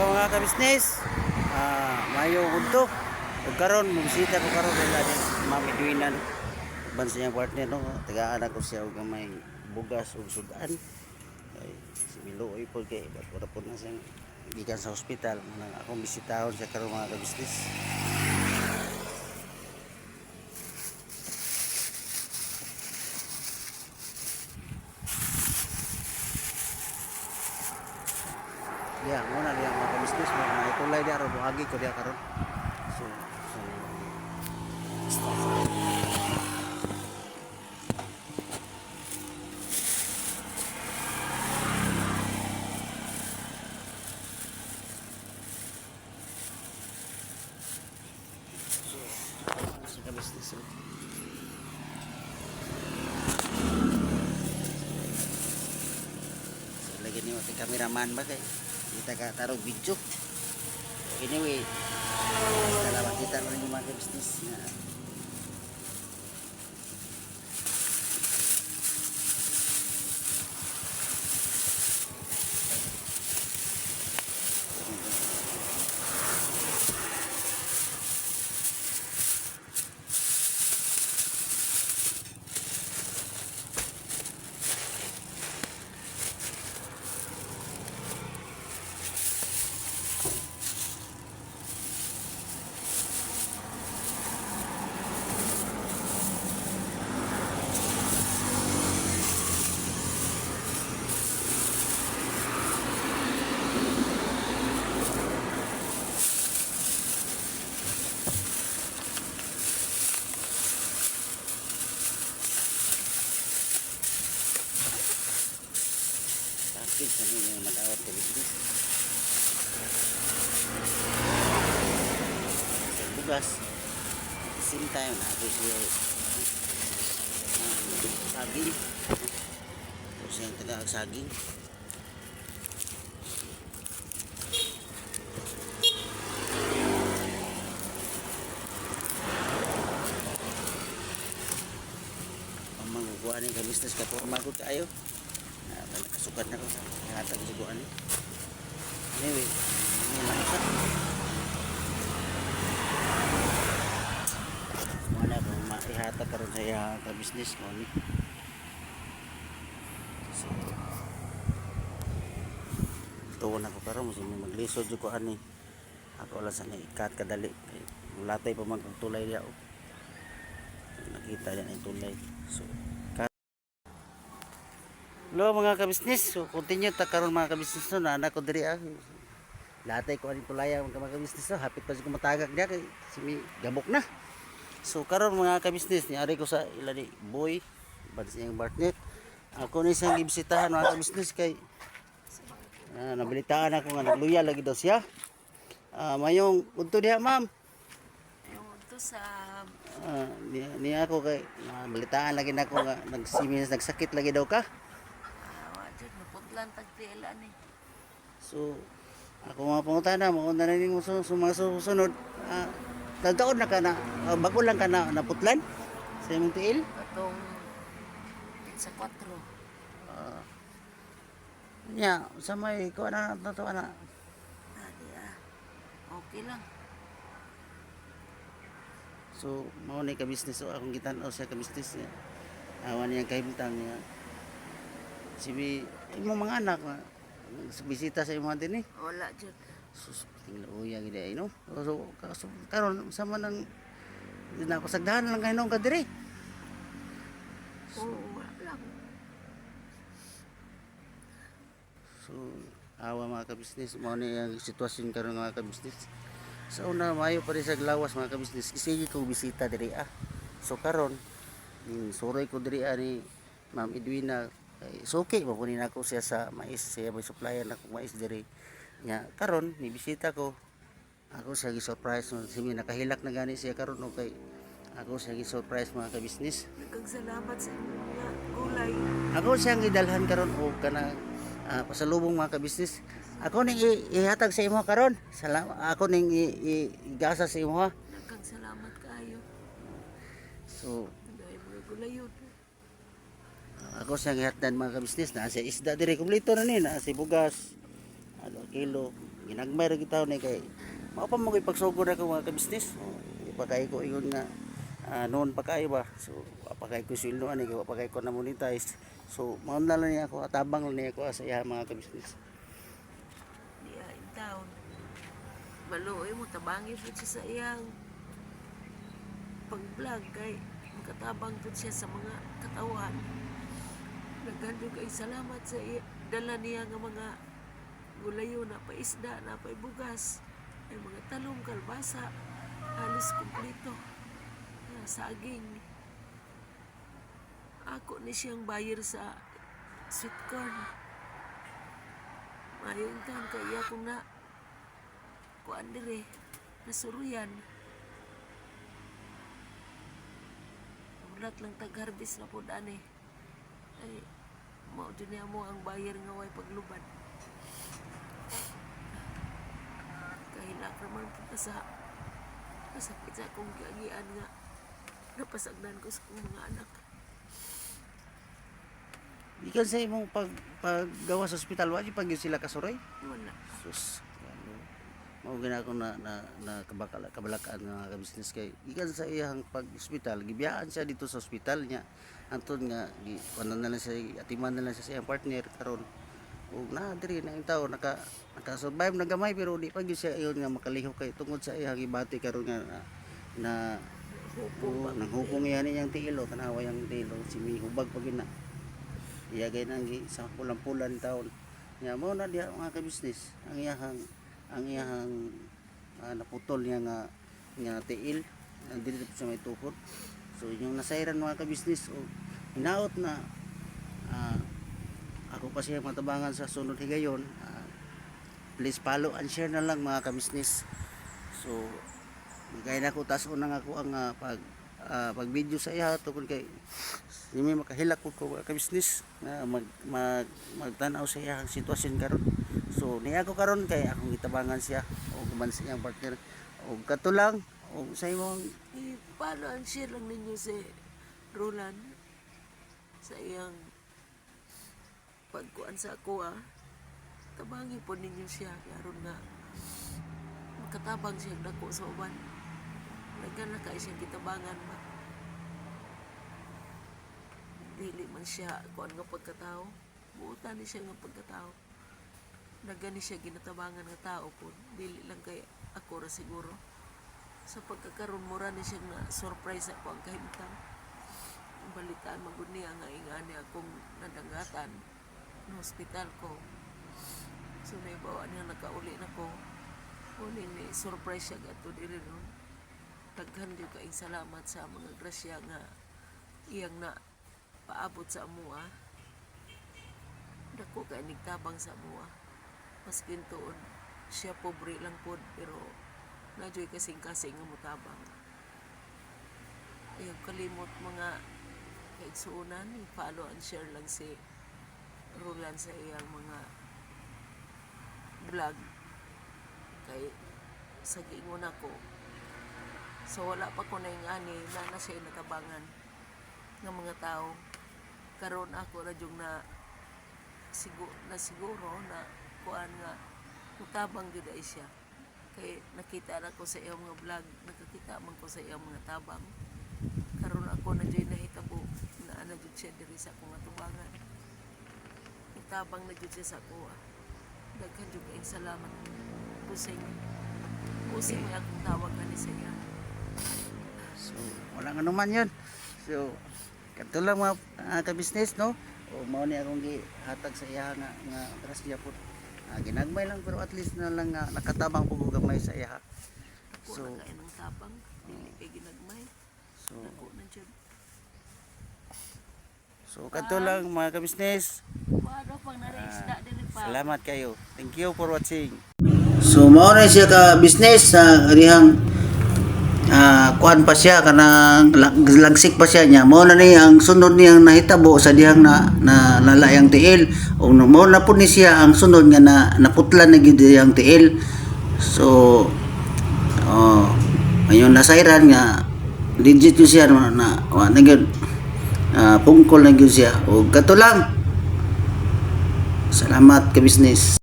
So mga kabisnes, ah, mayo udto. Ug karon bisita ko karon kay lagi Ma'am Edwina no. Ban sa iyang partner no, tagaan ako siya og may bugas ug sudan. Kay si Miloy po kay wala po na siyang gikan sa ospital akong bisitahon siya karon mga kabisnes. Diya, muna diya mga kabisnes, mga itulay diya ron buhagi ko diya karon. So, so sa kabisnes. oh. So, lagi ni mga cameraman ba kay kita ka tarong video. Anyway, salamat kita rin yung mga business na sa nyo yung mag-awat ka business. Sa bugas, at the same time, nato siya um, saging. Tapos yung taga saging. Pamaguguan yung ka-business ka forma ko tayo. Ah, nakasukat na ko sa hatag suguan ni. Anyway, lang siya. Wala ko maihatag karon sa iya ka business mo ni. So, tuwa na ko karon mo may maglisod jud ko ani. Ako lang sa ikat kadali. Mulatay pa man diya. oh. Nakita niya yung tulay. So, Hello mga kabisnes. So continue ta karon mga kabisnes no na anak ko diri ah. Latay ko ani tulaya mga kabisnes no. Hapit pa ko matagak diya kay si mi gabok na. So karon mga kabisnes ni ari ko sa ila ni boy sa iyang partner. Ako ni siyang gibisitahan mga kabisnes kay ah, nabalitaan ako nga nagluya lagi daw siya. Ah, mayong udto diha ma'am. Yung ito sa Ah, ni, ni ako kay nabalitaan lagi na ako nga nagsimis nagsakit lagi daw ka. Naputlan tagtiilan eh. So, ako mga pangutana, mauna na rin sa, sa mga susunod. Ah, tagtaon na ka na, ah, bago lang ka na naputlan sa imong tiil. Katong sa 4. Ah, nya, sa may, ko na, nato na. Adi ah. Okay lang. So, mao ni ka business so akong gitan-aw siya ka business niya. Awan niya kahimtang niya. Si bi, imong mga anak nga, bisita sa imong din eh. Wala dyan. sus tingla uya gid ay no so kaso karon sama nang na ako sagdahan lang kay nung kadiri wala lang. so awa mga kabisnes mao ni ang sitwasyon karon mga kabisnes sa una mayo pa rin sa lawas mga kabisnes sige ko bisita diri ah so karon ning suroy ko diri ah ni Ma'am Edwina ay so okay mapunin ako siya sa mais. Siya may supplier na kong mais diri. Nya karon ni bisita ko. Ako siya gi-surprise no simi nakahilak na gani siya karon no kay ako siya gi-surprise mga kabisnes Nagkagsalamat sa inyo gulay. ako siyang gidalhan karon og kana ah, pasalubong mga kabisnes ako ning ihatag sa imo karon. Salamat ako ning igasa sa imo. Ha Nagkagsalamat kayo. so gulay. Ako siyang ihatdan mga kabisnes na sa isda dire kumpleto na ni na si bugas ano kilo ginagmay ra ni kay mao pa mo ipagsugod ako mga ka-business oh, di pa kay ko ingon nga ah, noon pa kayo ba so wa pa kay ko sweldo ani kay wa pa kay ko na monetize so mao na lang niya ako atabang lang niya ako sa iya mga ka-business Di ay taon. Maluoy mo, tabangi siya sa iyang pag-vlog kay makatabang po siya sa mga katawan. Nagando kay salamat sa. Dala niya nga mga gulayo na paisda na bugas ay mga talong kalbasa halos kumpleto na saging ako ni siyang buyer sa sweet corn Mayong taon kaya kung na kuan dire nasuruyan. Ulat lang tag-harvest na po ani. Ay, niya mo ang buyer nga way paglubad. Kahilak naman ka sa kasakit sa akong giagian nga napasagdan ko sa akong mga anak. Ikan sa imong pag paggawa sa ospital wa pag sila kasuroy Wala. sus mao gina ako na na, na kabakala kabalakan nga ka business kay ikan sa iyang pag ospital gibiyaan siya dito sa ospital niya anton nga gi kunan na lang siya atiman na lang siya sa iyang partner karon ug na diri na yung tao naka naka survive na gamay pero di pa gyud siya iyon nga makalihok kay tungod sa iyang gibati karon nga na, na Hupong Oo, nang hupong yan niyang tiilo, tanawa yung tiilo, si may hubag pa gina. Iyagay nang gi sa pulang-pulan taon. Ya mo na diha mga ka-business, ang iyahang ang iyahang ah, naputol niya nga nga tiil, dili sa may tuhod. So yung nasairan mga ka-business o hinaot na ah, ako pa siya matabangan sa sunod higayon. ah, please follow and share na lang mga ka-business. So kaya na ko tas una nga ako ang ah, pag ah, pag video sa iya tungkol kay di may makahilak ko ko ka business na mag, mag magtanaw sa iya ang sitwasyon karon so niya ako karon kay akong gitabangan siya o guman sa iyang partner o kato lang o sa imong Eh, paano ang share lang ninyo si Roland sa iyang pagkuan sa ako ah. Tabangi po ninyo siya karon nga makatabang siya dako sa uban. Nagana ka siya gitabangan ba. Dili man siya kuan nga pagkatao. Buutan ni siya nga pagkatao. Nagani siya ginatabangan nga tao po. Dili lang kay ako ra siguro. Sa pagkakaroon mo rin siya na surprise ako ang kahimtang. Balitaan magud niya nga ingani akong nadangatan no hospital ko. So naibawa niya nakauli na ko. Uli ni surprise siya gato diri ron daghan gyud kaing salamat sa mga grasya nga iyang na paabot sa amua dako kay nigtabang sa amua maskin tuon siya pobre lang pod pero nadyo'y kasing-kasing nga mutabang. Ayaw kalimot mga kaigsuunan, follow and share lang si Roland sa iyang mga vlog. Kay sa giingon ako, so wala pa ko na yung ani na na siya natabangan ng mga tao. Karon ako na yung na siguro, na siguro na kuan nga mutabang gid ay siya. Kay nakita na ko sa iyang mga vlog nakakita man ko sa iyang mga tabang. Karon ako na dyan nahitabo na ana jud siya diri sa akong atubangan. Itabang na jud siya sa ako ah. daghan jud kayong salamat pusing pusing may akong tawag ani sa iya. So wala nga naman yun. So kato lang mga uh, ka-business no? O mao ni akong gihatag sa iya nga nga grasya po Ah, ginagmay lang pero at least na lang nga nakatabang po gamay sa iya So, kay ng tabang. Dili kay ginagmay. So So kadto lang mga naraisda dili pa Salamat kayo. Thank you for watching. So mao na siya ka business sa rihang ah kuan pa siya kanang lag- lagsik pa siya niya. Mao na ni ang sunod niyang nahitabo sa dihang na, na lalayang tiil. O mao na po ni siya ang sunod nga na naputlan na gyud diyang tiil. So oh ayun nasairan nga legit yun siya na na, na gyud ah, pungkol na gyud siya. O kato lang. Salamat ka business.